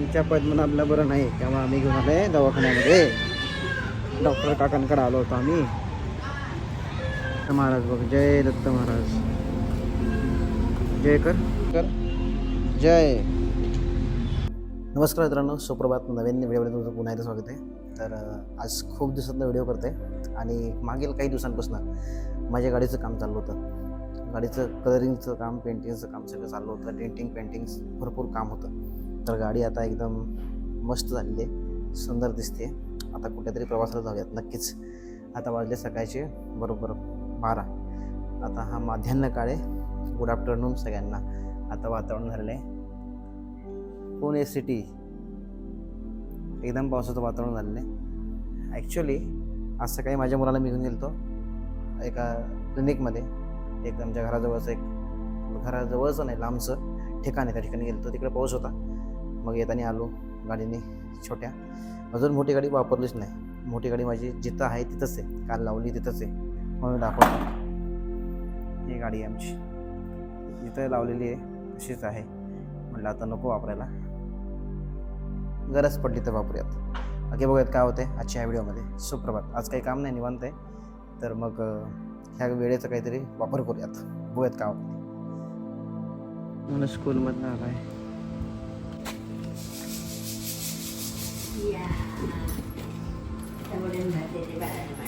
आमच्या पद्मनाभला बरं नाही तेव्हा आम्ही घेऊन आलोय दवाखान्यामध्ये. डॉक्टर काकांकडे आलो होतो आम्ही. महाराज बघ जय दत्त महाराज. जय कर. कर. जय. नमस्कार मित्रांनो सुप्रभात नवीन व्हिडिओमध्ये तुमचं पुन्हा एकदा स्वागत आहे. तर आज खूप दिवसातनं व्हिडिओ करते आणि मागील काही दिवसांपासून माझ्या गाडीचं काम चाललं होतं. गाडीचं कलरिंगचं काम पेंटिंगचं काम सगळं चाललं होतं. डेंटिंग पेंटिंग भरपूर काम होतं. तर गाडी आता एकदम मस्त झालेली आहे. सुंदर दिसते. आता कुठेतरी प्रवासाला जाऊयात. नक्कीच. आता वाजले सकाळचे. बरोबर बारा. आता हा माध्यान्ह काळ आहे. गुड आफ्टरनून सगळ्यांना. आता वातावरण झालेलं आहे. पुणे सिटी एकदम पावसाचं वातावरण झालेलं आहे. ॲक्च्युली आज सकाळी माझ्या मुलाला मी घेऊन गेलो एका क्लिनिकमध्ये एक आमच्या घराजवळचं एक घराजवळचं नाही लांबचं ठिकाण आहे. त्या ठिकाणी गेलो तिकडे पाऊस होता. मग येताना आलो गाडीने छोट्या. अजून मोठी गाडी वापरलीच नाही. मोठी गाडी माझी जिथं आहे तिथंच आहे. काल लावली तिथंच आहे. म्हणून दाखवतो. ही गाडी आहे आमची. जिथं लावलेली आहे तशीच आहे. म्हटलं आता नको वापरायला. गरज पडली तर वापरूयात. बाकी बघूयात काय होते आजच्या ह्या व्हिडिओमध्ये. सुप्रभात. आज काही काम नाही निवांत आहे. तर मग ह्या वेळेचा काहीतरी वापर करूयात. बघूयात काय होतं मला स्कूलमधनं आला आहे Sa mo rin ba, di ba, ano ba,